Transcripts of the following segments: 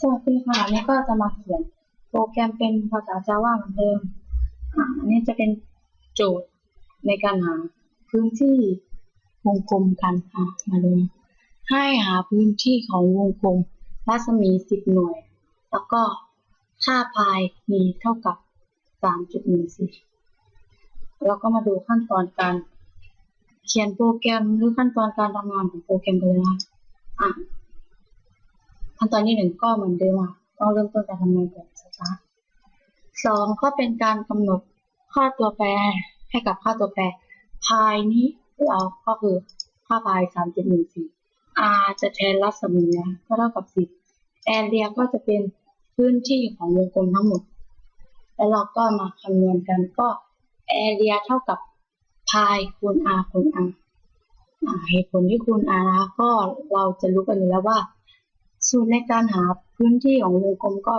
สวัสดีค่ะนนี้ก็จะมาเขียนโปรแกรมเป็นภาษา Java เหมือนเดิมอ่าอันนี้จะเป็นโจทย์ในการหาพื้นที่วงกลมกันอะมาดูให้หาพื้นที่ของวงกลมรัศมี10หน่วย แล้วก็ค่าพายมีเท่ากับ3.14แล้วก็มาดูขั้นตอนการ เขียนโปรแกรมหรือขั้นตอนการทำงานของโปรแกรมกันเลยนะอะ ขั้นตอนที่หนึ่งก็เหมือนเดิมอะต้องเริ่มต้นการทำงานก่อนสตาร์ทสองก็เป็นการกำหนดค่าตัวแปรให้กับค่าตัวแปรพายนี้เราก็คือค่าพายสามจุดหนึ่งสี่ r จะแทนรัศมีนะก็เท่ากับสิบ area ก็จะเป็นพื้นที่ของวงกลมทั้งหมด แล้วเราก็มาคำนวณกันก็ area เท่ากับพายคูณ r คูณ r เหตุผลที่คูณ r นะก็เราจะรู้กันอยู่แล้วว่า สูตรในการหาพื้นที่ของวงกลมก็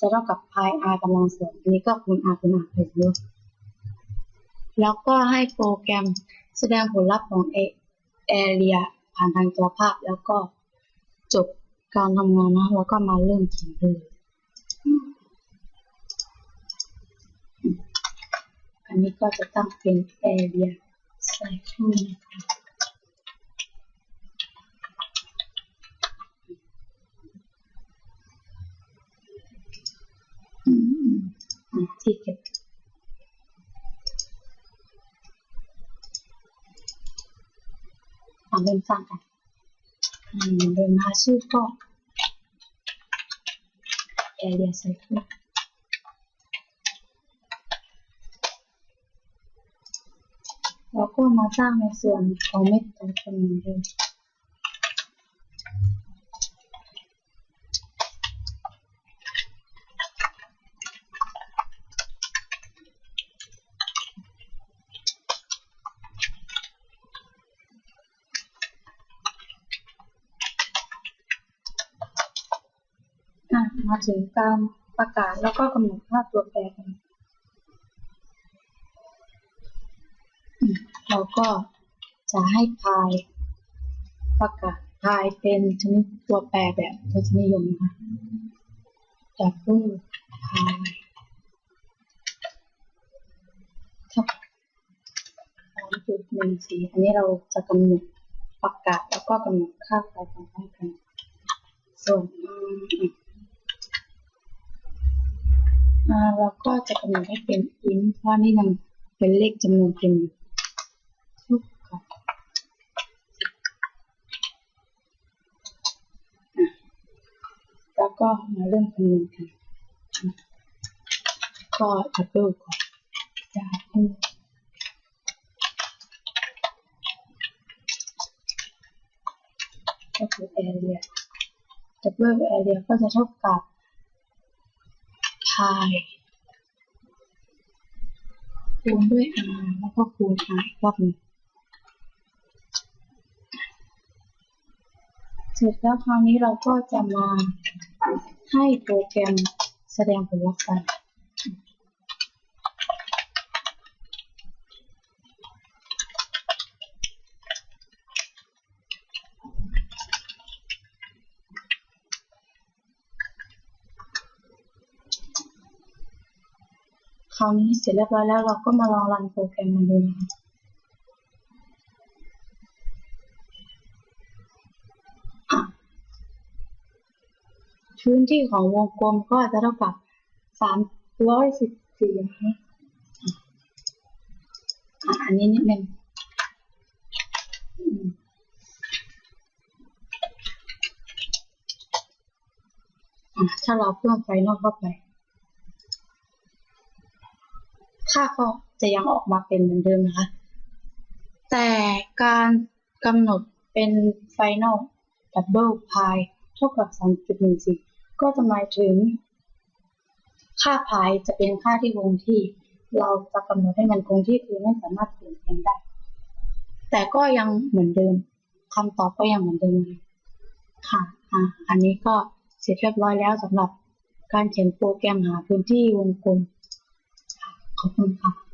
จะเท่ากับ pi r กำลังสองอันนี้ก็คูณ r คูณ r ไปเลยแล้วก็ให้โปรแกรมแสดงผลลัพธ์ของ area ผ่านทางจอภาพแล้วก็จบการทำงานนะ แล้วก็มาเริ่มเขียนเลยอันนี้ก็จะตั้งเป็น area cycle นะคะ อืมอืม อะที่เก็บเอาเริ่มสร้างกันอืมเดินมาชื่อก็ area cycle แล้วก็มาสร้างในส่วนของเม็ดตัวตนะมาถึงการประกาศแล้วก็กำหนดค่าตัวแปรกันเราก็จะให้พายประกาศพายเป็นชนิดตัวแปรแบบทศนิยมนะคะดับเบิลพายเท่ากับสามจุดหนึ่งสี่อันนี้เราจะกำหนดประกาศแล้วก็กำหนดค่าพายของให้กันส่วนอืมอ่า เราก็จะกำหนดให้เป็น int เพราะนี่ยังเป็นเลขจำนวนเต็มทุกค่ะแล้วก็มาเริ่มคำนวณกันอะก็ดับเบิลก่อนจะให้ก็คือ area ดับเบิล area ก็จะเท่ากับายคูณด้วย r แล้วก็คูณ r อีกรอบนึงเสร็จแล้วคราวนี้เราก็จะมาให้โปรแกรมแสดงผลลัพธ์กัน ค ราวนี้เสร็จเรียบร้อยแล้วเราก็มาลองรันโปรแกรมมันดูนะคะพื้นที่ของวงกลมก็จะเท่ากับสามร้อยสิบสี่นะคะอันนี้นิดนึงถ้าเราเพิ่มไฟนอกเข้าไป ค่าก็จะยังออกมาเป็นเหมือนเดิมนะคะ แต่การกำหนดเป็น Final Double Pi เท่ากับ 3.14 ก็จะหมายถึง ค่าพายจะเป็นค่าที่คงที่ เราจะกำหนดให้มันคงที่คือไม่สามารถเปลี่ยนแปลงได้ แต่ก็ยังเหมือนเดิมคำตอบก็ยังเหมือนเดิมค่ะอะ อันนี้ก็เสร็จเรียบร้อยแล้วสำหรับการเขียนโปรแกรมหาพื้นที่วงกลม ขอบคุณค่ะ